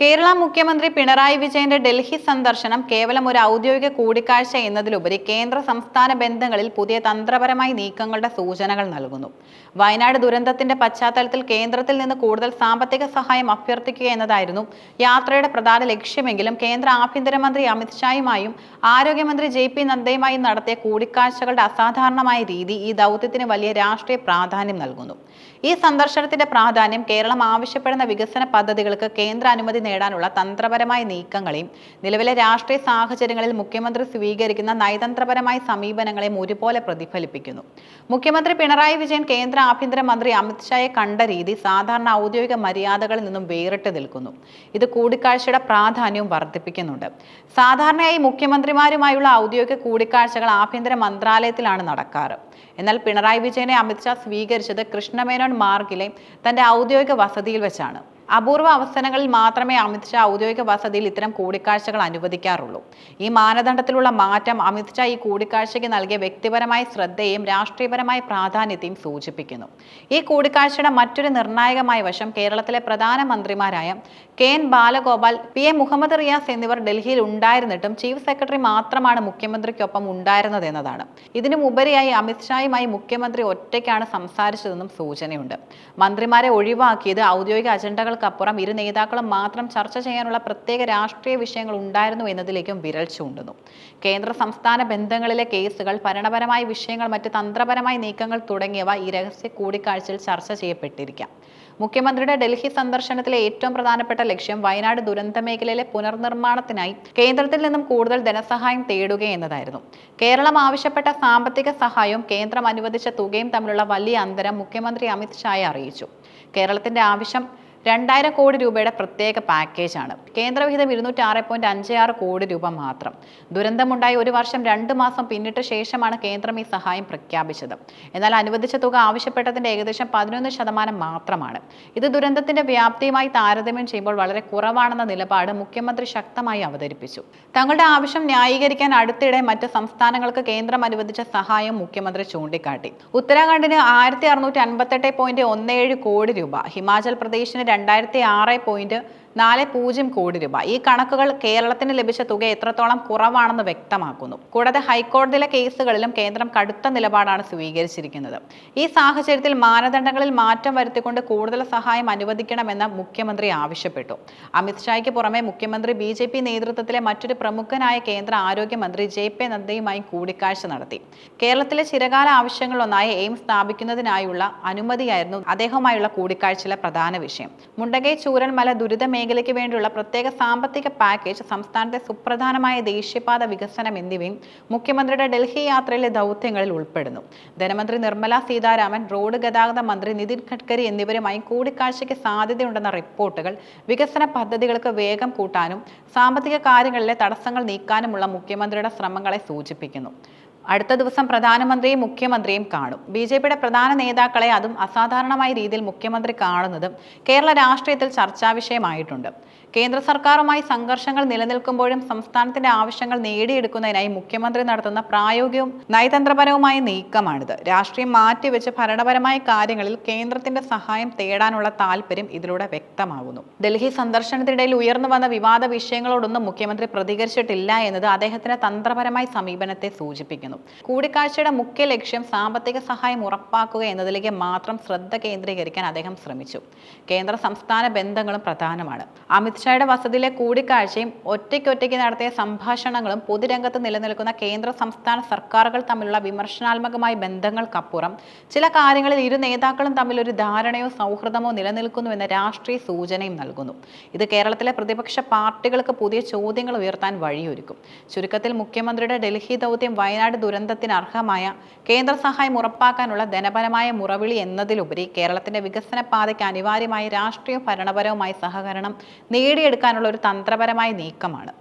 കേരള മുഖ്യമന്ത്രി പിണറായി വിജയന്റെ ഡൽഹി സന്ദർശനം കേവലം ഒരു ഔദ്യോഗിക കൂടിക്കാഴ്ച എന്നതിലുപരി കേന്ദ്ര സംസ്ഥാന ബന്ധങ്ങളിൽ പുതിയ തന്ത്രപരമായ നീക്കങ്ങളുടെ സൂചനകൾ നൽകുന്നു. വയനാട് ദുരന്തത്തിന്റെ പശ്ചാത്തലത്തിൽ കേന്ദ്രത്തിൽ നിന്ന് കൂടുതൽ സാമ്പത്തിക സഹായം അഭ്യർത്ഥിക്കുക എന്നതായിരുന്നു യാത്രയുടെ പ്രധാന ലക്ഷ്യമെങ്കിലും കേന്ദ്ര ആഭ്യന്തരമന്ത്രി അമിത്ഷായുമായും ആരോഗ്യമന്ത്രി ജെ പി നദ്ദയുമായും നടത്തിയ കൂടിക്കാഴ്ചകളുടെ അസാധാരണമായ രീതി ഈ ദൗത്യത്തിന് വലിയ രാഷ്ട്രീയ പ്രാധാന്യം നൽകുന്നു. ഈ സന്ദർശനത്തിന്റെ പ്രാധാന്യം കേരളം ആവശ്യപ്പെടുന്ന വികസന പദ്ധതികൾക്ക് കേന്ദ്ര അനുമതി നേടാനുള്ള തന്ത്രപരമായ നീക്കങ്ങളെയും നിലവിലെ രാഷ്ട്രീയ സാഹചര്യങ്ങളിൽ മുഖ്യമന്ത്രി സ്വീകരിക്കുന്ന നയതന്ത്രപരമായ സമീപനങ്ങളെയും ഒരുപോലെ പ്രതിഫലിപ്പിക്കുന്നു. മുഖ്യമന്ത്രി പിണറായി വിജയൻ കേന്ദ്ര ആഭ്യന്തരമന്ത്രി അമിത്ഷായെ കണ്ട രീതി സാധാരണ ഔദ്യോഗിക മര്യാദകളിൽ നിന്നും വേറിട്ട് നിൽക്കുന്നു. ഇത് കൂടിക്കാഴ്ചയുടെ പ്രാധാന്യവും വർദ്ധിപ്പിക്കുന്നുണ്ട്. സാധാരണയായി മുഖ്യമന്ത്രിമാരുമായുള്ള ഔദ്യോഗിക കൂടിക്കാഴ്ചകൾ ആഭ്യന്തര മന്ത്രാലയത്തിലാണ് നടക്കാറ്. എന്നാൽ പിണറായി വിജയനെ അമിത്ഷാ സ്വീകരിച്ചത് കൃഷ്ണമേനോൻ മാർഗിലെ തന്റെ ഔദ്യോഗിക വസതിയിൽ വെച്ചാണ്. അപൂർവ അവസരങ്ങളിൽ മാത്രമേ അമിത്ഷാ ഔദ്യോഗിക വസതിയിൽ ഇത്തരം കൂടിക്കാഴ്ചകൾ അനുവദിക്കാറുള്ളൂ. ഈ മാനദണ്ഡത്തിലുള്ള മാറ്റം അമിത്ഷാ ഈ കൂടിക്കാഴ്ചയ്ക്ക് നൽകിയ വ്യക്തിപരമായ ശ്രദ്ധയും രാഷ്ട്രീയപരമായ പ്രാധാന്യത്തെയും സൂചിപ്പിക്കുന്നു. ഈ കൂടിക്കാഴ്ചയുടെ മറ്റൊരു നിർണായകമായ വശം കേരളത്തിലെ പ്രധാനമന്ത്രിമാരായ K N Balagopal P A Muhammad Riyas എന്നിവർ ഡൽഹിയിൽ ഉണ്ടായിരുന്നിട്ടും ചീഫ് സെക്രട്ടറി മാത്രമാണ് മുഖ്യമന്ത്രിക്കൊപ്പം ഉണ്ടായിരുന്നത് എന്നതാണ് ഇതിനും ഉപരിയായി അമിത്ഷായുമായി മുഖ്യമന്ത്രി ഒറ്റയ്ക്കാണ് സംസാരിച്ചതെന്നും സൂചനയുണ്ട്. മന്ത്രിമാരെ ഒഴിവാക്കിയത് ഔദ്യോഗിക അജണ്ടകൾക്കപ്പുറം ഇരു നേതാക്കളും മാത്രം ചർച്ച ചെയ്യാനുള്ള പ്രത്യേക രാഷ്ട്രീയ വിഷയങ്ങൾ ഉണ്ടായിരുന്നു എന്നതിലേക്കും വിരൽ ചൂണ്ടുന്നു. കേന്ദ്ര സംസ്ഥാന ബന്ധങ്ങളിലെ കേസുകൾ ഭരണപരമായ വിഷയങ്ങൾ മറ്റ് തന്ത്രപരമായ നീക്കങ്ങൾ തുടങ്ങിയവ ഈ രഹസ്യ കൂടിക്കാഴ്ചയിൽ ചർച്ച ചെയ്യപ്പെട്ടിരിക്കാം. മുഖ്യമന്ത്രിയുടെ ഡൽഹി സന്ദർശനത്തിലെ ഏറ്റവും പ്രധാനപ്പെട്ട ലക്ഷ്യം വയനാട് ദുരന്ത മേഖലയിലെ പുനർനിർമ്മാണത്തിനായി കേന്ദ്രത്തിൽ നിന്നും കൂടുതൽ ധനസഹായം തേടുക എന്നതായിരുന്നു. കേരളം ആവശ്യപ്പെട്ട സാമ്പത്തിക സഹായവും കേന്ദ്രം അനുവദിച്ച തുകയും തമ്മിലുള്ള വലിയ അന്തരം മുഖ്യമന്ത്രി അമിത് ഷായെ അറിയിച്ചു. കേരളത്തിന്റെ ആവശ്യം രണ്ടായിരം കോടി രൂപയുടെ പ്രത്യേക പാക്കേജാണ്. കേന്ദ്രവിഹിതം ഇരുന്നൂറ്റി ആറ് പോയിന്റ് അഞ്ച് ആറ് കോടി രൂപ മാത്രം. ദുരന്തമുണ്ടായി ഒരു വർഷം രണ്ട് മാസം പിന്നിട്ട ശേഷമാണ് കേന്ദ്രം ഈ സഹായം പ്രഖ്യാപിച്ചത്. എന്നാൽ അനുവദിച്ച തുക ആവശ്യപ്പെട്ടതിന്റെ ഏകദേശം പതിനൊന്ന് ശതമാനം മാത്രമാണ്. ഇത് ദുരന്തത്തിന്റെ വ്യാപ്തിയുമായി താരതമ്യം ചെയ്യുമ്പോൾ വളരെ കുറവാണെന്ന നിലപാട് മുഖ്യമന്ത്രി ശക്തമായി അവതരിപ്പിച്ചു. തങ്ങളുടെ ആവശ്യം ന്യായീകരിക്കാൻ അടുത്തിടെ മറ്റ് സംസ്ഥാനങ്ങൾക്ക് കേന്ദ്രം അനുവദിച്ച സഹായം മുഖ്യമന്ത്രി ചൂണ്ടിക്കാട്ടി. ഉത്തരാഖണ്ഡിന് ആയിരത്തി അറുന്നൂറ്റി അൻപത്തെട്ട് പോയിന്റ് ഒന്ന് ഏഴ് കോടി രൂപ ഹിമാചൽ പ്രദേശിന് രണ്ടായിരത്തി ആറ് പോയിന്റ് നാല് പൂജ്യം കോടി രൂപ. ഈ കണക്കുകൾ കേരളത്തിന് ലഭിച്ച തുക എത്രത്തോളം കുറവാണെന്ന് വ്യക്തമാക്കുന്നു. കൂടാതെ ഹൈക്കോടതിയിലെ കേസുകളിലും കേന്ദ്രം കടുത്ത നിലപാടാണ് സ്വീകരിച്ചിരിക്കുന്നത്. ഈ സാഹചര്യത്തിൽ മാനദണ്ഡങ്ങളിൽ മാറ്റം വരുത്തിക്കൊണ്ട് കൂടുതൽ സഹായം അനുവദിക്കണമെന്ന് മുഖ്യമന്ത്രി ആവശ്യപ്പെട്ടു. അമിത്ഷായ്ക്ക് പുറമെ മുഖ്യമന്ത്രി ബി ജെ പി നേതൃത്വത്തിലെ മറ്റൊരു പ്രമുഖനായ കേന്ദ്ര ആരോഗ്യമന്ത്രി ജെ പി നദ്ദയുമായി കൂടിക്കാഴ്ച നടത്തി. കേരളത്തിലെ ചിരകാല ആവശ്യങ്ങളൊന്നായ എയിംസ് സ്ഥാപിക്കുന്നതിനായുള്ള അനുമതിയായിരുന്നു അദ്ദേഹവുമായുള്ള കൂടിക്കാഴ്ചയിലെ പ്രധാന വിഷയം. മുണ്ടകൈ ചൂരന്മല ദുരിത മേഖലയ്ക്ക് വേണ്ടിയുള്ള പ്രത്യേക സാമ്പത്തിക പാക്കേജ് സംസ്ഥാനത്തെ സുപ്രധാനമായ ദേശീയപാത വികസനം എന്നിവയും മുഖ്യമന്ത്രിയുടെ ഡൽഹി യാത്രയിലെ ദൗത്യങ്ങളിൽ ഉൾപ്പെടുന്നു. ധനമന്ത്രി നിർമ്മല സീതാരാമൻ റോഡ് ഗതാഗത മന്ത്രി നിതിൻ ഗഡ്കരി എന്നിവരുമായി കൂടിക്കാഴ്ചയ്ക്ക് സാധ്യതയുണ്ടെന്ന റിപ്പോർട്ടുകൾ വികസന പദ്ധതികൾക്ക് വേഗം കൂട്ടാനും സാമ്പത്തിക കാര്യങ്ങളിലെ തടസ്സങ്ങൾ നീക്കാനുമുള്ള മുഖ്യമന്ത്രിയുടെ ശ്രമങ്ങളെ സൂചിപ്പിക്കുന്നു. അടുത്ത ദിവസം പ്രധാനമന്ത്രിയും മുഖ്യമന്ത്രിയും കാണും. ബി ജെ പിയുടെ പ്രധാന നേതാക്കളെ അതും അസാധാരണമായ രീതിയിൽ മുഖ്യമന്ത്രി കാണുന്നതും കേരള രാഷ്ട്രീയത്തിൽ ചർച്ചാ വിഷയമായിട്ടുണ്ട്. കേന്ദ്ര സർക്കാരുമായി സംഘർഷങ്ങൾ നിലനിൽക്കുമ്പോഴും സംസ്ഥാനത്തിന്റെ ആവശ്യങ്ങൾ നേടിയെടുക്കുന്നതിനായി മുഖ്യമന്ത്രി നടത്തുന്ന പ്രായോഗികവും നയതന്ത്രപരവുമായ നീക്കമാണിത്. രാഷ്ട്രീയം മാറ്റിവെച്ച് ഭരണപരമായ കാര്യങ്ങളിൽ കേന്ദ്രത്തിന്റെ സഹായം തേടാനുള്ള താല്പര്യം ഇതിലൂടെ വ്യക്തമാകുന്നു. ഡൽഹി സന്ദർശനത്തിനിടയിൽ ഉയർന്നു വന്ന വിവാദ വിഷയങ്ങളോടൊന്നും മുഖ്യമന്ത്രി പ്രതികരിച്ചിട്ടില്ല എന്നത് അദ്ദേഹത്തിന്റെ തന്ത്രപരമായ സമീപനത്തെ സൂചിപ്പിക്കുന്നു. കൂടിക്കാഴ്ചയുടെ മുഖ്യ ലക്ഷ്യം സാമ്പത്തിക സഹായം ഉറപ്പാക്കുക എന്നതിലേക്ക് മാത്രം ശ്രദ്ധ കേന്ദ്രീകരിക്കാൻ അദ്ദേഹം ശ്രമിച്ചു. കേന്ദ്ര സംസ്ഥാന ബന്ധങ്ങളും പ്രധാനമാണ്. അമിത്ഷായുടെ വസതിയിലെ കൂടിക്കാഴ്ചയും ഒറ്റയ്ക്കൊറ്റയ്ക്ക് നടത്തിയ സംഭാഷണങ്ങളും പൊതുരംഗത്ത് നിലനിൽക്കുന്ന കേന്ദ്ര സംസ്ഥാന സർക്കാരുകൾ തമ്മിലുള്ള വിമർശനാത്മകമായ ബന്ധങ്ങൾക്കപ്പുറം ചില കാര്യങ്ങളിൽ ഇരു നേതാക്കളും തമ്മിൽ ഒരു ധാരണയോ സൗഹൃദമോ നിലനിൽക്കുന്നു എന്ന രാഷ്ട്രീയ സൂചനയും നൽകുന്നു. ഇത് കേരളത്തിലെ പ്രതിപക്ഷ പാർട്ടികൾക്ക് പുതിയ ചോദ്യങ്ങൾ ഉയർത്താൻ വഴിയൊരുക്കും. ചുരുക്കത്തിൽ മുഖ്യമന്ത്രിയുടെ ഡൽഹി ദൗത്യം വയനാട് ദുരന്തത്തിന് അർഹമായ കേന്ദ്ര സഹായം ഉറപ്പാക്കാനുള്ള ധനപരമായ മുറവിളി എന്നതിലുപരി കേരളത്തിന്റെ വികസന പാതയ്ക്ക് അനിവാര്യമായ രാഷ്ട്രീയ ഭരണപരവുമായ സഹകരണം നേടിയെടുക്കാനുള്ള ഒരു തന്ത്രപരമായ നീക്കമാണ്.